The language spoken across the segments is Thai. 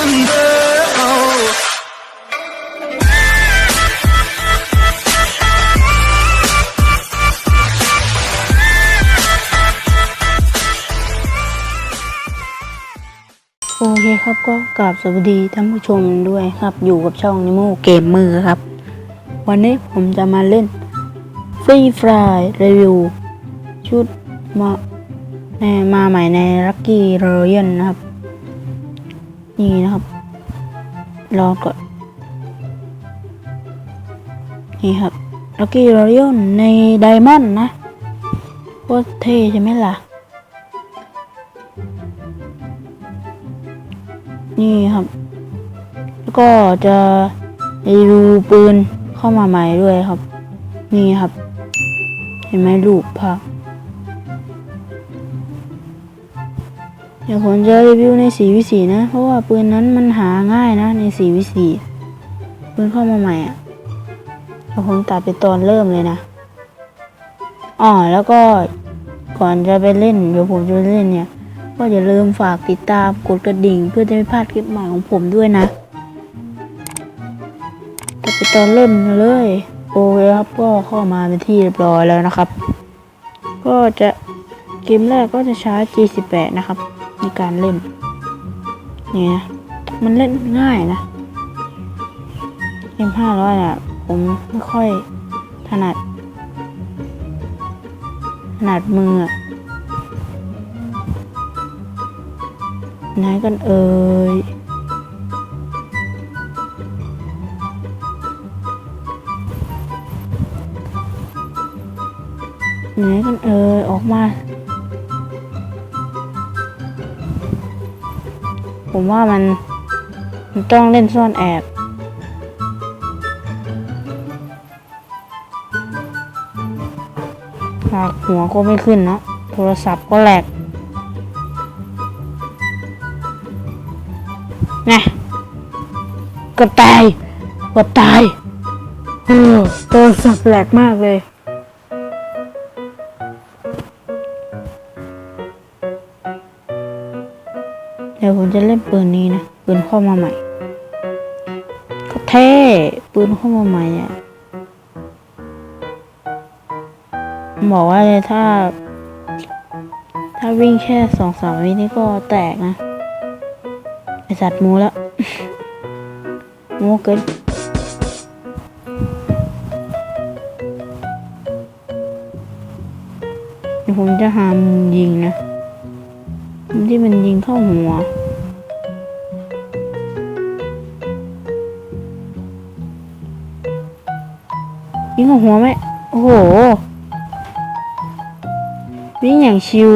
โอเคครับก็กราบสวัสดีท่านผู้ชมด้วยครับ อยู่กับช่องนิโมเกมมือครับ วันนี้ผมจะมาเล่นฟรีฟรายรีวิวชุดมาในมาใหม่ใน Lucky Royal นะครับ นี่นะครับ รอก่อน นี่ครับ Lucky Royal ในไดมอนด์นะโคตรเท่ใช่ไหมล่ะ นี่ครับ แล้วก็จะรีวิวปืนเข้ามาใหม่ด้วยครับ นี่ครับ เห็นไหมรูปภาพ เดี๋ยวผมจะรีวิวในสีวิสีนะ เพราะว่าปืนนั้นมันหาง่ายนะ ในสีวิสีปืนเข้ามาใหม่อะเดี๋ยวผมตัดไปตอนเริ่มเลยนะอ๋อแล้วก็ก่อนจะไปเล่นเดี๋ยวผมจะไปเล่นเนี่ย ก็อย่าลืมฝากติดตามกดกระดิ่ง เพื่อจะไม่พลาดคลิปใหม่ของผมด้วยนะแต่ไปตอนเล่นเลยโอเคครับก็เข้ามาเป็นที่เรียบร้อยแล้วนะครับ ก็จะเกมแรกก็จะใช้ G18 นะครับ ในการเล่นเนี่นะมันเล่นง่ายนะเกม500อะผมไม่ค่อยถนัดถนัดมืออไหนกันเอ่ยไหนกันเอ่ยออกมา ผมว่ามันมันต้องเล่นซ่อนแอบหากหัวก็ไม่ขึ้นเนาะโทรศัพท์ก็แหลกไงกือบตายกือบตายโอ้ตัวสับแหลกมากเลย จะเล่นปืนนี้นะ ปืนเข้ามาใหม่ก็เท่ปืนเข้ามาใหม่อะบอกว่าเลยถ้า ถ้าวิ่งแค่สองสามวินี่ก็แตกนะ ไอสัตว์มูแล้วมูเกินเดี๋ยวผมจะหามุมยิงนะมุมที่มันยิงเข้าหัว ยิงเข้าหัวไหมโอ้โห วิ่งอย่างชิว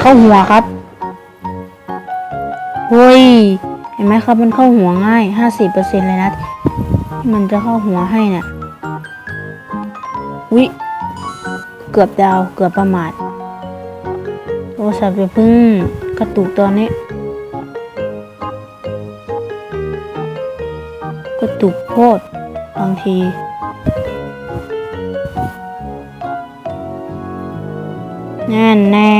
เข้าหัวครับเฮ้ย เห็นไหมครับมันเข้าหัวง่ายห้าสิบเปอร์เซ็นเลยนะมันจะเข้าหัวให้น่ะวิเกือบดาว เกือบประมาทโทรศัพท์อย่าเพึ่งกระตุกตอนนี้ กระตุกโพดบางทีแน่แน่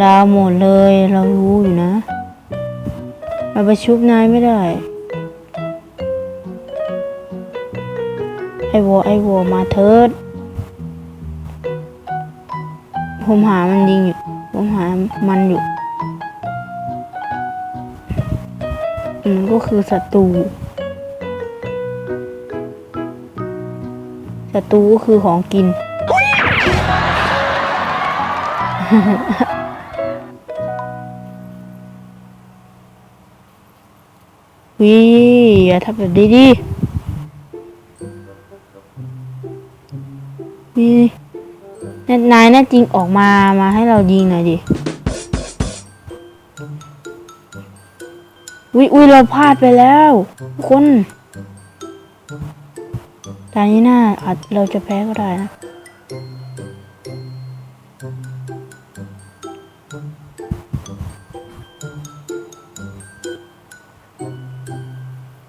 ดาวหมดเลยเรารู้อยู่นะ เราไปชุบนายไม่ได้ ไอวอไอวอมาเถิดผมหามันยิงอยู่ ผมหามันอยู่ มันก็คือศัตรูศัตรูก็คือของกิน วิอย่าทำแบบนี้ดิวินนายแน่จริงออกมา มาให้เรายิงหน่อยดิ วิวิเราพลาดไปแล้วทุกคนตอนนี้น่าอาจเราจะแพ้ก็ได้นะ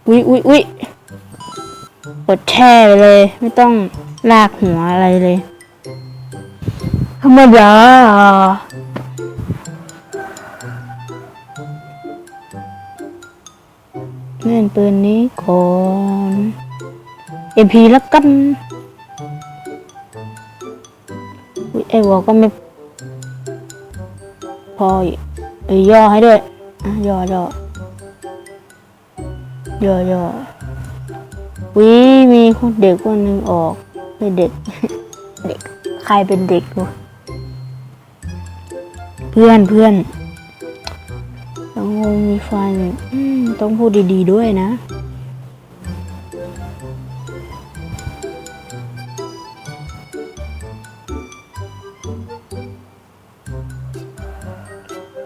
อุ๊ยอุ๊ยอุ๊ยกดแช่ไปเลย ไม่ต้องลากหัวอะไรเลยธรรมดา เล่นปืนนี้ก่อนเอ็มพีแล้วกันอุ๊ยไอ้วอก็ไม่พออีกเอ้ยย่อให้ด้วยอะย่อย่อย่อย่อวิมีคนเด็กคนหนึ่งออกเป็นเด็ก เด็ก ใครเป็นเด็กวะเพื่อนเพื่อนต้องมีไฟเนี่ยอืม ต้องพูดดี ๆ ด้วยนะ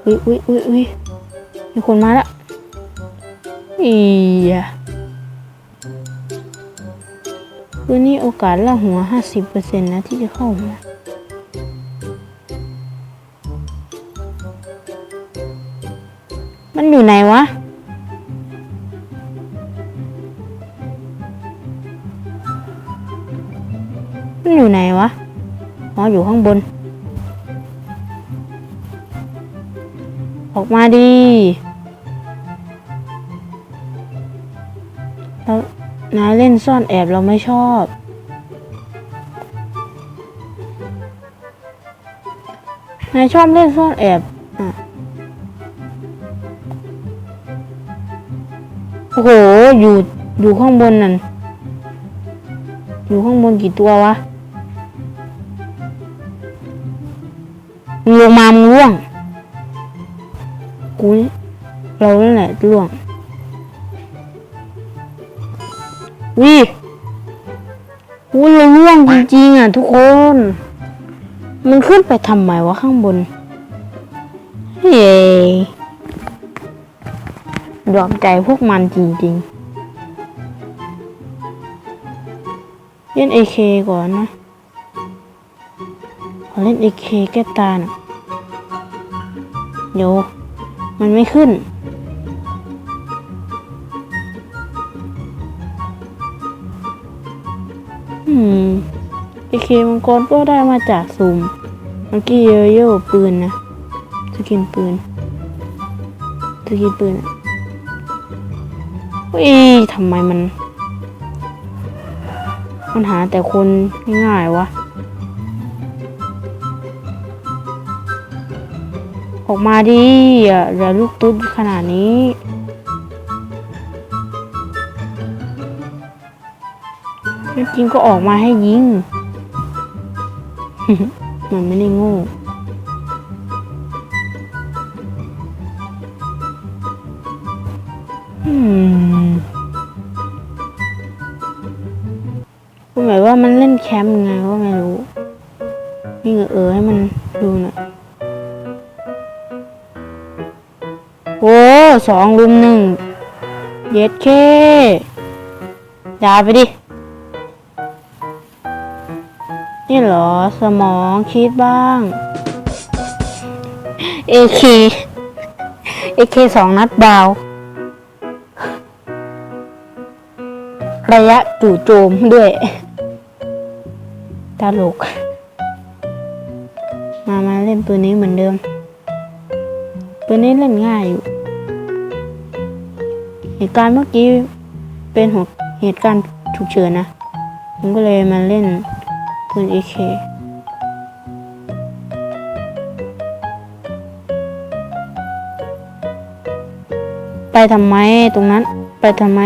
อุ้ยอุ้ยอุ้ยอุ้ยมีคนมาแล้วอีอะวันนี้โอกาสละหัวห้าสิบเปอร์เซ็นต์นะที่จะเข้ามามันอยู่ไหนวะ มันอยู่ไหนวะ อ๋อ อยู่ข้างบน ออกมาดีแล้วนายเล่นซ่อนแอบเราไม่ชอบ นายชอบเล่นซ่อนแอบอะโอ้โห อยู่ อยู่ข้างบนนั่น อยู่ข้างบนกี่ตัววะ มึงลงมามึงร่วง กูเรานั่นแหละร่วงวิวูเราร่วงจริงๆอะทุกคน มันขึ้นไปทำไมวะข้างบน เฮ้ยยอมใจพวกมันจริงๆ เล่นเอเคก่อนนะ ขอเล่นเอเคแก้ตาน่ยเดี๋ยวมันไม่ขึ้น อืมไอเคมังกรก็ได้มาจากสุ่มเมื่อกี้เยโย่ปืนนะสกินปืนสกินปืนอะเฮ้ยทำไมมัน มันหาแต่คนง่ายๆวะ ออกมาดิอย่าอย่าลูกตุ๊ดขนาดนี้จริงก็ออกมาให้ยิง มันไม่ได้โง่อืมก็หมายว่ามันเล่นแคมป์ไงก็ไม่รู้ นี่เออให้มันดูหน่อย สองลุมหนึ่งเย็ดเคด่าไปดิ นี่เหรอสมองคิดบ้าง เอเคเอเคสองนัดดาว ระยะจู่โจมด้วยตลก มามาเล่นปืนนี้เหมือนเดิมปืนนี้เล่นง่ายอยู่ เหตุการณ์เมื่อกี้เป็นหัวเหตุการณ์ฉุกเฉินนะ ผมก็เลยมาเล่นปืน AK ไปทำไมตรงนั้น ไปทำไม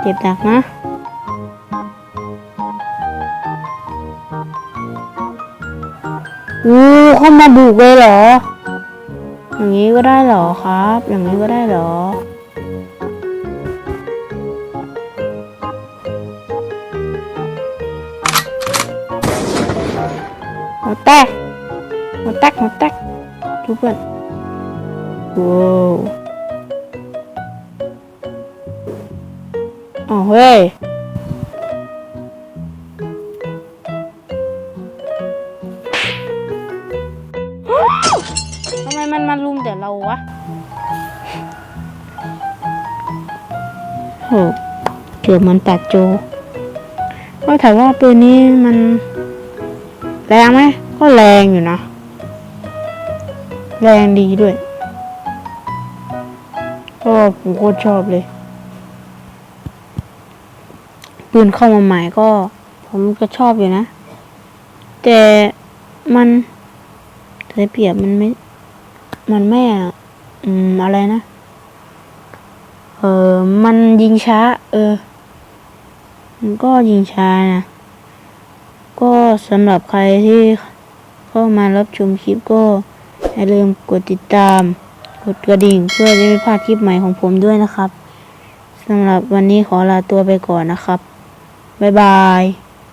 เจ็บหนักนะอู้เข้ามาบุกเลยเหรอ อย่างนี้ก็ได้เหรอครับ อย่างนี้ก็ได้เหรอ แตกหัวแตกหัวแตกทุกคนว้าวอ้าวเฮ้ยทำไมมันมาลุมแต่เราวะโหเกือบมันตัดโจก็ถามว่าปืนนี้มันแรงไหม ก็แรงอยู่นะ แรงดีด้วยก็ผมโคตรชอบเลย ปืนเข้ามาใหม่ก็ ผมก็ชอบอยู่นะ แต่มันเสียเปรียบมันไม่ มันไม่อะอืมอะไรนะ เออมันยิงช้า เออ มันก็ยิงช้านะ ก็สำหรับใครที่ เข้ามารับชมคลิปก็อย่าลืมกดติดตาม กดกระดิ่งเพื่อจะไม่พลาดคลิปใหม่ของผมด้วยนะครับสำหรับวันนี้ขอลาตัวไปก่อนนะครับ บ๊ายบาย